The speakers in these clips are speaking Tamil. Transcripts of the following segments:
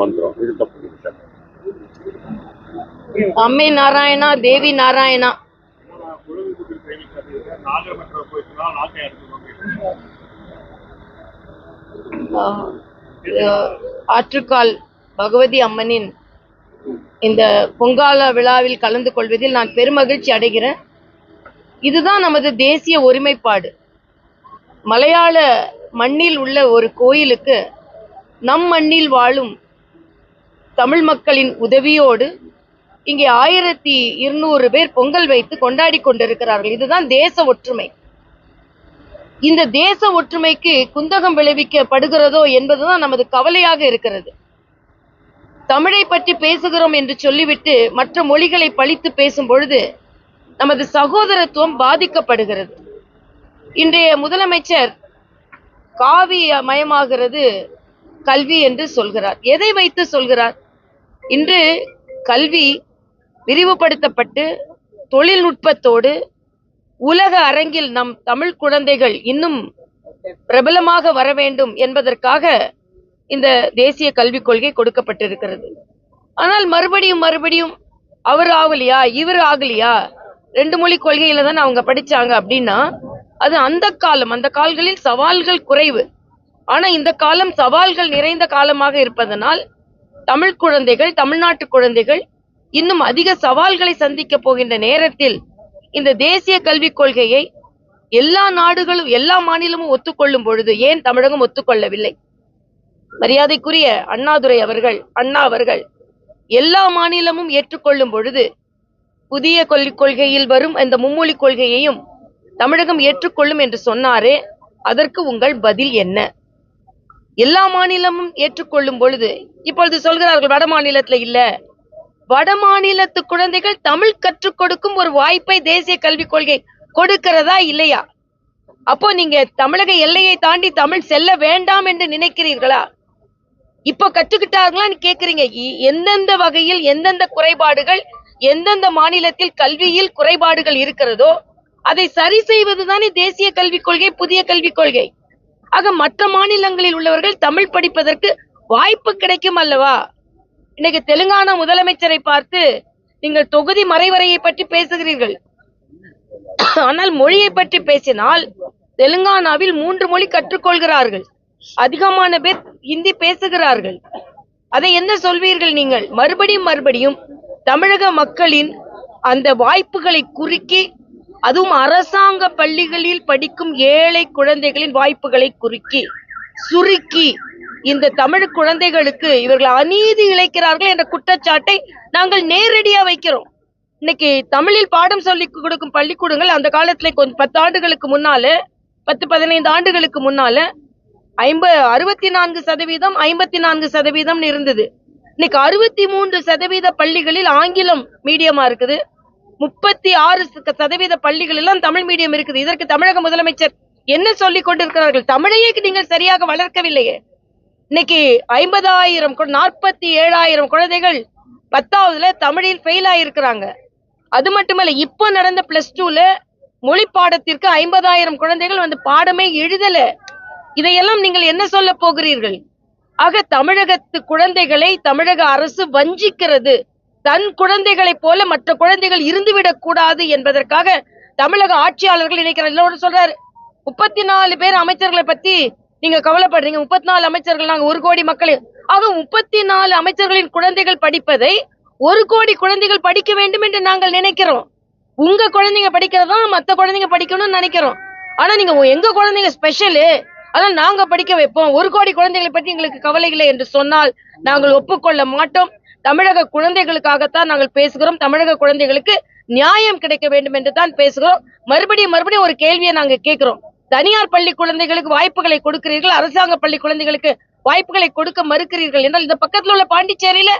மந்திரம் இது தப்பு அம்மை நாராயணா தேவி நாராயணா. ஆற்றுக்கால் பகவதி அம்மனின் இந்த பொங்கால விழாவில் கலந்து கொள்வதில் நான் பெருமகிழ்ச்சி அடைகிறேன். இதுதான் நமது தேசிய ஒருமைப்பாடு. மலையாள மண்ணில் உள்ள ஒரு கோயிலுக்கு நம் மண்ணில் வாழும் தமிழ் மக்களின் உதவியோடு இங்கே ஆயிரத்தி இருநூறு பேர் பொங்கல் வைத்து கொண்டாடி கொண்டிருக்கிறார்கள். இதுதான் தேச ஒற்றுமை. இந்த தேச ஒற்றுமைக்கு குந்தகம் விளைவிக்கப்படுகிறதோ என்பதுதான் நமது கவலையாக இருக்கிறது. தமிழை பற்றி பேசுகிறோம் என்று சொல்லிவிட்டு மற்ற மொழிகளை பழித்து பேசும் பொழுது நமது சகோதரத்துவம் பாதிக்கப்படுகிறது. இன்றைய முதலமைச்சர் காவி மயமாகிறது கல்வி என்று சொல்கிறார். எதை வைத்து சொல்கிறார்? இன்று கல்வி விரிவுபடுத்தப்பட்டு தொழில்நுட்பத்தோடு உலக அரங்கில் நம் தமிழ் குழந்தைகள் இன்னும் பிரபலமாக வர வேண்டும் என்பதற்காக இந்த தேசிய கல்விக் கொள்கை கொடுக்கப்பட்டிருக்கிறது. ஆனால் மறுபடியும் மறுபடியும் அவர் ஆகலையா இவர் ஆகலையா ரெண்டு மொழி கொள்கையில தான் அவங்க படிச்சாங்க அப்படின்னா அது அந்த காலம் அந்த கால்களில் சவால்கள் குறைவு. ஆனா இந்த காலம் சவால்கள் நிறைந்த காலமாக இருப்பதனால் தமிழ் குழந்தைகள் தமிழ்நாட்டு குழந்தைகள் இன்னும் அதிக சவால்களை சந்திக்க போகின்ற நேரத்தில் இந்த தேசிய கல்விக் கொள்கையை எல்லா நாடுகளும் எல்லா மாநிலமும் ஒத்துக்கொள்ளும் பொழுது ஏன் தமிழகம் ஒத்துக்கொள்ளவில்லை? மரியாதைக்குரிய அண்ணாதுரை அவர்கள் அண்ணா அவர்கள் எல்லா மாநிலமும் ஏற்றுக்கொள்ளும் பொழுது புதிய கல்விக் கொள்கையில் வரும் இந்த மும்மொழி கொள்கையையும் தமிழகம் ஏற்றுக்கொள்ளும் என்று சொன்னாரே அதற்கு உங்கள் பதில் என்ன? எல்லா மாநிலமும் ஏற்றுக்கொள்ளும் பொழுது இப்பொழுது சொல்கிறார்கள் வட மாநிலத்துல இல்ல. வட மாநிலத்து குழந்தைகள் தமிழ் கற்றுக் கொடுக்கும் ஒரு வாய்ப்பை தேசிய கல்விக் கொள்கை கொடுக்கிறதா இல்லையா? அப்போ நீங்க தமிழக எல்லையை தாண்டி தமிழ் செல்ல வேண்டாம் என்று நினைக்கிறீர்களா? இப்போ கற்றுக்கிட்டார்களான்னு கேக்குறீங்க. எந்தெந்த வகையில் எந்தெந்த குறைபாடுகள் எந்தெந்த மாநிலத்தில் கல்வியில் குறைபாடுகள் இருக்கிறதோ அதை சரி செய்வதுதானே தேசிய கல்விக் கொள்கை புதிய கல்விக் கொள்கை. ஆக மற்ற மாநிலங்களில் உள்ளவர்கள் தமிழ் படிப்பதற்கு வாய்ப்பு கிடைக்கும் அல்லவா? இன்னைக்கு தெலுங்கானா முதலமைச்சரை பார்த்து நீங்கள் தொகுதி மறைவரையை பற்றி பேசுகிறீர்கள். ஆனால் மொழியை பற்றி பேசினால் தெலுங்கானாவில் மூன்று மொழி கற்றுக்கொள்கிறார்கள். அதிகமான பேர் ஹிந்தி பேசுகிறார்கள். அதை என்ன சொல்வீர்கள் நீங்கள்? மறுபடியும் மறுபடியும் தமிழக மக்களின் அந்த வாய்ப்புகளை குறுக்கி அதுவும் அரசாங்க பள்ளிகளில் படிக்கும் ஏழை குழந்தைகளின் வாய்ப்புகளை குறுக்கி சுருக்கி இந்த தமிழ் குழந்தைகளுக்கு இவர்கள் அநீதி இழைக்கிறார்கள் என்ற குற்றச்சாட்டை நாங்கள் நேரடியா வைக்கிறோம். இன்னைக்கு தமிழில் பாடம் சொல்லி கொடுக்கும் பள்ளிக்கூடங்கள் அந்த காலத்துல கொஞ்சம் பத்து ஆண்டுகளுக்கு முன்னால பத்து பதினைந்து ஆண்டுகளுக்கு முன்னால ஐம்ப அறுபத்தி நான்கு சதவீதம் ஐம்பத்தி நான்கு சதவீதம் இருந்தது. இன்னைக்கு அறுபத்தி மூன்று சதவீத பள்ளிகளில் ஆங்கிலம் மீடியமா இருக்குது. முப்பத்தி ஆறு சதவீத பள்ளிகள் எல்லாம் தமிழ் மீடியம் இருக்குது. இதற்கு தமிழக முதலமைச்சர் என்ன சொல்லிக் கொண்டிருக்கிறார்கள்? தமிழையே நீங்கள் சரியாக வளர்க்கவில்லையே. இன்னைக்கு ஐம்பதாயிரம் நாற்பத்தி ஏழாயிரம் குழந்தைகள் பத்தாவதுல தமிழில் ஃபெயில் ஆயிருக்கிறாங்க. அது மட்டுமல்ல இப்போ நடந்த பிளஸ் டூல மொழி பாடத்திற்கு ஐம்பதாயிரம் குழந்தைகள் வந்து பாடமே எழுதல. இதையெல்லாம் நீங்கள் என்ன சொல்ல போகிறீர்கள்? ஆக தமிழகத்து குழந்தைகளை தமிழக அரசு வஞ்சிக்கிறது. தன் குழந்தைகளைப் போல மற்ற குழந்தைகள் இருந்துவிடக் கூடாது என்பதற்காக தமிழக ஆட்சியாளர்கள் நினைக்கிறார் எல்லோரும் சொல்றாரு. முப்பத்தி நாலு பேர் அமைச்சர்களை பத்தி நீங்க கவலைப்படுறீங்க. முப்பத்தி நாலு அமைச்சர்கள் நாங்க ஒரு கோடி மக்கள். ஆக முப்பத்தி நாலு அமைச்சர்களின் குழந்தைகள் படிப்பதை ஒரு கோடி குழந்தைகள் படிக்க வேண்டும் என்று நாங்கள் நினைக்கிறோம். உங்க குழந்தைங்க படிக்கிறதா மத்த குழந்தைங்க படிக்கணும்னு நினைக்கிறோம். ஆனா நீங்க எங்க குழந்தைங்க ஸ்பெஷலு அதான் நாங்க படிக்க வைப்போம். ஒரு கோடி குழந்தைகளை பற்றி எங்களுக்கு கவலை இல்லை என்று சொன்னால் நாங்கள் ஒப்புக்கொள்ள மாட்டோம். தமிழக குழந்தைகளுக்காகத்தான் நாங்கள் பேசுகிறோம். தமிழக குழந்தைகளுக்கு நியாயம் கிடைக்க வேண்டும் என்று தான் பேசுகிறோம். மறுபடியும் மறுபடியும் ஒரு கேள்வியை நாங்க கேட்கிறோம். தனியார் பள்ளி குழந்தைகளுக்கு வாய்ப்புகளை கொடுக்கிறீர்கள் அரசாங்க பள்ளி குழந்தைகளுக்கு வாய்ப்புகளை கொடுக்க மறுக்கிறீர்கள் என்றால் இந்த பக்கத்துல உள்ள பாண்டிச்சேரியில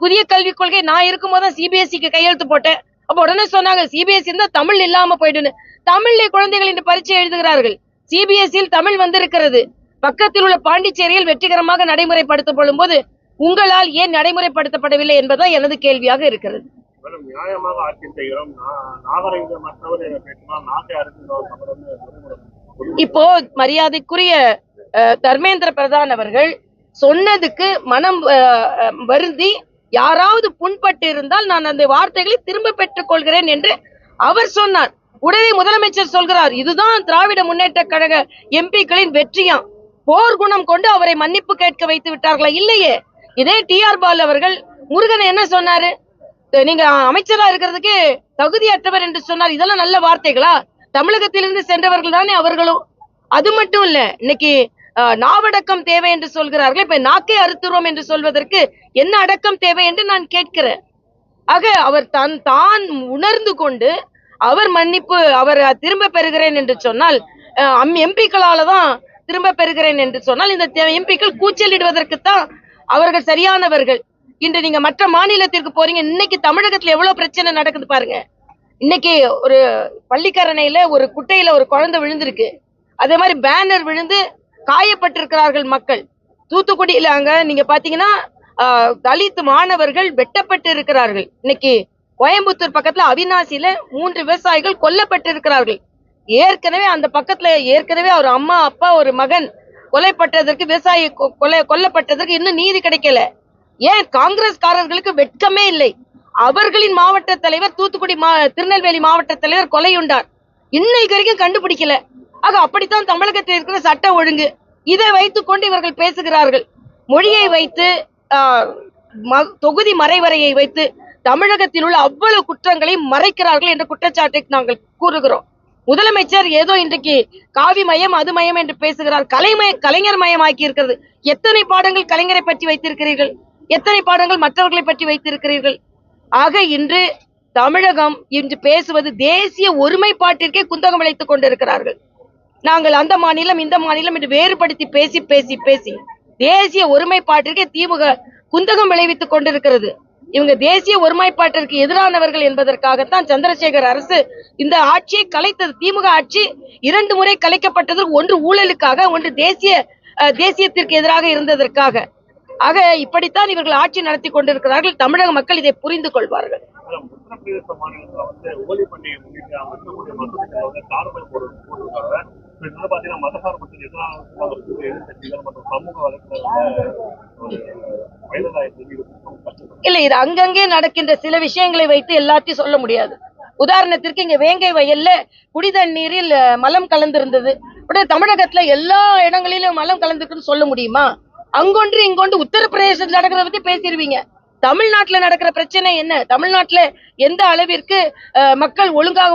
புதிய கல்விக் கொள்கை நான் இருக்கும்போது தான் சிபிஎஸ்சிக்கு கையெழுத்து போட்டேன். அப்ப உடனே சொன்னாங்க சிபிஎஸ்சி இருந்தா தமிழ் இல்லாம போயிடுன்னு. தமிழ்ல குழந்தைகள் இன்று பரீட்சை எழுதுகிறார்கள். சிபிஎஸ்சியில் தமிழ் வந்திருக்கிறது. பக்கத்தில் உள்ள பாண்டிச்சேரியில் வெற்றிகரமாக நடைமுறைப்படுத்தப்படும் போது உங்களால் ஏன் நடைமுறைப்படுத்தப்படவில்லை என்பதுதான் எனது கேள்வியாக இருக்கிறது. மேடம் நியாயமாக ஆட்சி செய்கிறோம். நாட்டை இப்போ மரியாதைக்குரிய தர்மேந்திர பிரதான் அவர்கள் சொன்னதுக்கு மனம் வருந்தி யாராவது புண்பட்டு இருந்தால் நான் அந்த வார்த்தைகளை திரும்ப பெற்றுக் கொள்கிறேன் என்று அவர் சொன்னார். உடனே முதலமைச்சர் சொல்கிறார் இதுதான் திராவிட முன்னேற்ற கழக எம்பிக்களின் வெற்றியாம். போர் குணம் கொண்டு அவரை மன்னிப்பு கேட்க வைத்து விட்டார்களா? இல்லையே. இதே டிஆர் பால் அவர்கள் முருகன் என்ன சொன்னாரு? நீங்க அமைச்சரா இருக்கிறதுக்கு தகுதியற்றவர் என்று சொன்னார் இதெல்லாம் நல்ல வார்த்தைகளா? தமிழகத்திலிருந்து சென்றவர்கள் தானே அவர்களும். அது மட்டும் இல்ல இன்னைக்கு நாவடக்கம் தேவை என்று சொல்கிறார்கள். இப்ப நாக்கை அறுத்துறோம் என்று சொல்வதற்கு என்ன அடக்கம் தேவை என்று நான் கேட்கிறேன். ஆக அவர் தான் தான் உணர்ந்து கொண்டு அவர் மன்னிப்பு அவர் திரும்ப பெறுகிறேன் என்று சொன்னால் எம்பிக்களால தான் திரும்ப பெறுகிறேன் என்று சொன்னால் இந்த எம்பிக்கள் கூச்சலிடுவதற்குத்தான் அவர்கள் சரியானவர்கள். இன்று நீங்க மற்ற மாநிலத்திற்கு போறீங்க இன்னைக்கு தமிழகத்துல எவ்வளவு பிரச்சனை நடக்குது பாருங்க. இன்னைக்கு ஒரு பள்ளிக்கரணையில ஒரு குட்டையில ஒரு குழந்தை விழுந்திருக்கு. அதே மாதிரி பேனர் விழுந்து காயப்பட்டிருக்கிறார்கள் மக்கள். தூத்துக்குடியில அங்க நீங்க பாத்தீங்கன்னா ஆஹ், தலித் மாணவர்கள் வெட்டப்பட்டு இருக்கிறார்கள். இன்னைக்கு கோயம்புத்தூர் பக்கத்துல அவினாசியில மூன்று விவசாயிகள் கொல்லப்பட்டிருக்கிறார்கள். ஏற்கனவே அந்த பக்கத்துல ஏற்கனவே ஒரு அம்மா அப்பா ஒரு மகன் கொலைப்பட்டதற்கு விவசாயி கொ- கொலை கொல்லப்பட்டதற்கு இன்னும் நீதி கிடைக்கல. ஏன்? காங்கிரஸ்காரர்களுக்கு வெட்கமே இல்லை. அவர்களின் மாவட்ட தலைவர் தூத்துக்குடி மா திருநெல்வேலி மாவட்ட தலைவர் கொலையுண்டார் இன்னைக்கு வரைக்கும் கண்டுபிடிக்கல. ஆக அப்படித்தான் தமிழகத்தில் இருக்கிற சட்ட ஒழுங்கு. இதை வைத்து கொண்டு இவர்கள் பேசுகிறார்கள். மொழியை வைத்து ம- தொகுதி மறைவரையை வைத்து தமிழகத்தில் உள்ள அவ்வளவு குற்றங்களை மறைக்கிறார்கள் என்ற குற்றச்சாட்டை நாங்கள் கூறுகிறோம். முதலமைச்சர் ஏதோ இன்றைக்கு காவி மயம் அது மயம் என்று பேசுகிறார். கலைமய கலைஞர் மயமாக்கி இருக்கிறது. எத்தனை பாடங்கள் கலைஞரை பற்றி வைத்திருக்கிறீர்கள்? எத்தனை பாடங்கள் மற்றவர்களை பற்றி வைத்திருக்கிறீர்கள்? ஆக இன்று தமிழகம் இன்று பேசுவது தேசிய ஒருமைப்பாட்டிற்கே குந்தகம் விளைத்துக் கொண்டிருக்கிறார்கள். நாங்கள் அந்த மாநிலம் இந்த மாநிலம் என்று வேறுபடுத்தி பேசி பேசி பேசி தேசிய ஒருமைப்பாட்டிற்கே திமுக குந்தகம் விளைவித்துக் கொண்டிருக்கிறது. இவங்க தேசிய ஒருமைப்பாட்டிற்கு எதிரானவர்கள் என்பதற்காகத்தான் சந்திரசேகர் அரசு இந்த ஆட்சியை கலைத்தது. திமுக ஆட்சி இரண்டு முறை கலைக்கப்பட்டது ஒன்று ஊழலுக்காக ஒன்று தேசிய அஹ், தேசியத்திற்கு எதிராக இருந்ததற்காக. ஆக இப்படித்தான் இவர்கள் ஆட்சி நடத்தி கொண்டிருக்கிறார்கள். தமிழக மக்கள் இதை புரிந்து கொள்வார்கள். உத்தரப்பிரதேச மாநிலத்தில் வந்து ஹோலி பண்டிகை முன்னிட்டு அங்க மசூதிகள் வந்து கார்பன் போடு போட்டிருக்காங்க பாத்தீங்கன்னா மதசார்புக்கு எதிரான மற்றும் சமூக வழக்கில் இல்ல இது அங்கங்கே நடக்கின்ற சில விஷயங்களை வைத்து எல்லாத்தையும் சொல்ல முடியாது. உதாரணத்திற்கு இங்க வேங்கை வயல்ல குடிதண்ணீரில் தண்ணீரில் மலம் கலந்திருந்தது. உடனே தமிழகத்துல எல்லா இடங்களிலும் மலம் கலந்துருக்குன்னு சொல்ல முடியுமா? அங்கொன்று இங்கொன்று உத்தரப்பிரதேசத்துல நடக்கிறத பத்தி பேசிடுவீங்க தமிழ்நாட்டுல நடக்கிற பிரச்சனை என்ன? தமிழ்நாட்டுல எந்த அளவிற்கு அஹ், மக்கள் ஒழுங்காக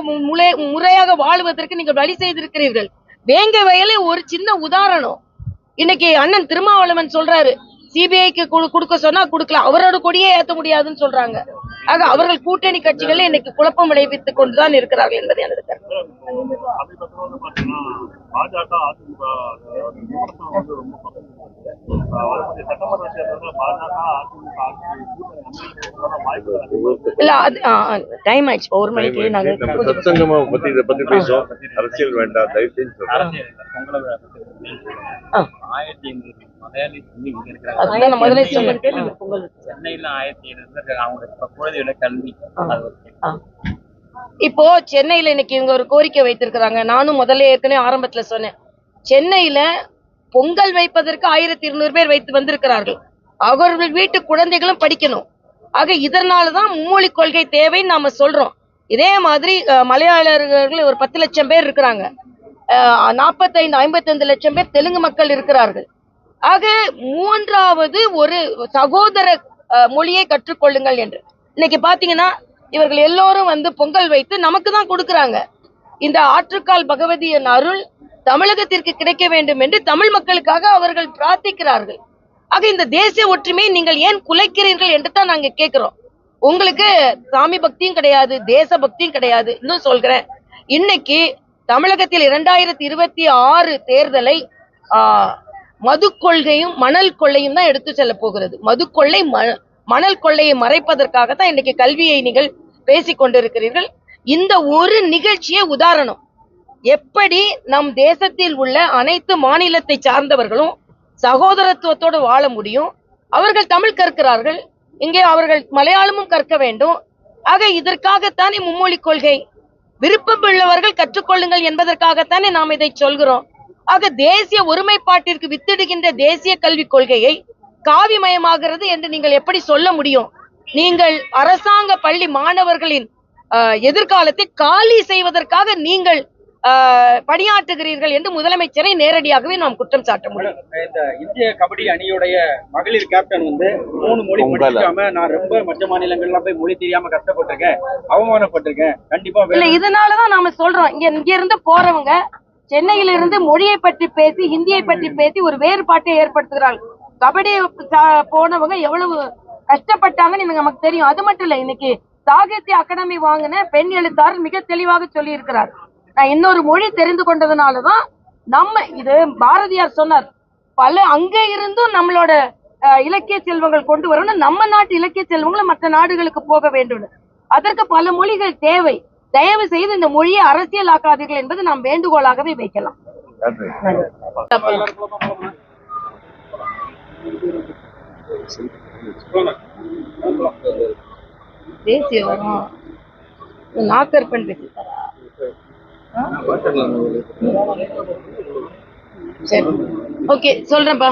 முறையாக வாழ்வதற்கு நீங்கள் வழி செய்திருக்கிறீர்கள்? வேங்க வயலே ஒரு சின்ன உதாரணம். இன்னைக்கு அண்ணன் திருமாவளவன் சொல்றாரு சிபிஐக்கு கொடுக்க சொன்னா கொடுக்கலாம். அவரோட கொடியே ஏத்த முடியாதுன்னு சொல்றாங்க. ஆக அவர்கள் கூட்டணி கட்சிகளே இன்னைக்கு குழப்பம் விளைவித்துக் கொண்டுதான் இருக்கிறார்கள் என்பது எனது கருத்து. பாஜக இல்ல அது டைம் ஆயிடுச்சு. ஒரு மணிக்கு நாங்க சத்சங்கமா பத்தி இதை பத்தி பேசுவோம். அரசியல் வேண்டாம் தயவு செஞ்சு. ஆயிரத்தி மலையாளி முதல்ல சென்னையில ஐநூறு குழந்தையோட கல்வி. இப்போ சென்னையில இன்னைக்கு இவங்க ஒரு கோரிக்கை வைத்திருக்கிறாங்க. நானும் முதல்ல ஏற்கனவே ஆரம்பத்துல சொன்னேன். சென்னையில பொங்கல் வைப்பதற்கு ஆயிரத்தி இருநூறு பேர் வைத்து வந்திருக்கிறார்கள். அவர்கள் வீட்டு குழந்தைகளும் படிக்கணும். ஆக இதனாலதான் மும்மொழி கொள்கை தேவைன்னு நாம சொல்றோம். இதே மாதிரி மலையாளர்கள் ஒரு பத்து லட்சம் பேர் இருக்கிறாங்க. நாற்பத்தைந்து ஐம்பத்தைந்து லட்சம் பேர் தெலுங்கு மக்கள் இருக்கிறார்கள். ஆக மூன்றாவது ஒரு சகோதர மொழியை கற்றுக்கொள்ளுங்கள் என்று. இன்னைக்கு பாத்தீங்கன்னா இவர்கள் எல்லோரும் வந்து பொங்கல் வைத்து நமக்கு தான் கொடுக்கறாங்க. இந்த ஆற்றுக்கால் பகவதியின் அருள் தமிழகத்திற்கு கிடைக்க வேண்டும் என்று தமிழ் மக்களுக்காக அவர்கள் பிரார்த்திக்கிறார்கள். ஆக இந்த தேசிய ஒற்றுமையை நீங்கள் ஏன் குலைக்கிறீர்கள் என்று தான் நாங்க கேட்கிறோம் உங்களுக்கு சாமி பக்தியும் கிடையாது தேச பக்தியும் கிடையாது. இன்னும் சொல்கிறேன் இன்னைக்கு தமிழகத்தில் இரண்டாயிரத்தி இருபத்தி ஆறு தேர்தலை ஆஹ், மது கொள்கையும் மணல் கொள்ளையும் தான் எடுத்து செல்ல போகிறது. மது கொள்ளை ம- மணல் கொள்ளையை மறைப்பதற்காக தான் இன்னைக்கு கல்வியை நீங்கள் பேசிக் கொண்டிருக்கிறீர்கள். இந்த ஒரு நிகழ்ச்சியே உதாரணம். எப்படி நம் தேசத்தில் உள்ள அனைத்து மாநிலத்தை சார்ந்தவர்களும் சகோதரத்துவத்தோடு வாழ முடியும்? அவர்கள் தமிழ் கற்கிறார்கள். இங்கே அவர்கள் மலையாளமும் கற்க வேண்டும். ஆக இதற்காகத்தானே மும்மொழி கொள்கை? விருப்பம் உள்ளவர்கள் கற்றுக்கொள்ளுங்கள் என்பதற்காகத்தானே நாம் இதை சொல்கிறோம். ஆக தேசிய ஒருமைப்பாட்டிற்கு வித்திடுகின்ற தேசிய கல்விக் கொள்கையை காவிமயமாகிறது என்று நீங்கள் எப்படி சொல்ல முடியும்? நீங்கள் அரசாங்க பள்ளி மாணவர்களின் ஆஹ், எதிர்காலத்தை காலி செய்வதற்காக நீங்கள் பணியாற்றுகிறீர்கள் என்று முதலமைச்சரை நேரடியாகவே நாம் குற்றம் சாட்ட முடியும். இந்த இந்திய கபடி அணியுடைய மகளிர் கேப்டன் வந்து மூணு மொழி. படிக்காம நான் ரொம்ப மற்ற மாநிலங்கள்லாம் போய் மொழி தெரியாம கஷ்டப்பட்டிருக்கேன் அவமானப்பட்டிருக்கேன். கண்டிப்பா இல்ல. இதனாலதான் நாம சொல்றோம். இங்க இங்க இருந்து போறவங்க சென்னையில இருந்து மொழியை பற்றி பேசி ஹிந்தியை பற்றி பேசி ஒரு வேறுபாட்டை ஏற்படுத்துகிறார்கள் கபடி போனவங்க எவ்வளவு கஷ்டப்பட்டாங்கன்னு நமக்கு தெரியும். அது மட்டும் இல்ல இன்னைக்கு சாகித்ய அகாடமி வாங்கின பெண் எழுத்தாளர் மிக தெளிவாக சொல்லி இருக்கிறார் நான் இன்னொரு மொழி தெரிந்து கொண்டதுனாலதான் நம்ம இது பாரதியார் சொன்னார். பல அங்க இருந்தும் நம்மளோட இலக்கிய செல்வங்கள் கொண்டு வரணும் நம்ம நாட்டு இலக்கிய செல்வங்களை மற்ற நாடுகளுக்கு போக வேண்டும். அதற்கு பல மொழிகள் தேவை. தயவு செய்து இந்த மொழியை அரசியலாக்காதீர்கள் என்பது நாம் வேண்டுகோளாகவே வைக்கலாம். தேசிய நாக்கர் நாக்கற்பன் சரி. ஓகே சொல்றேன்ப்பா.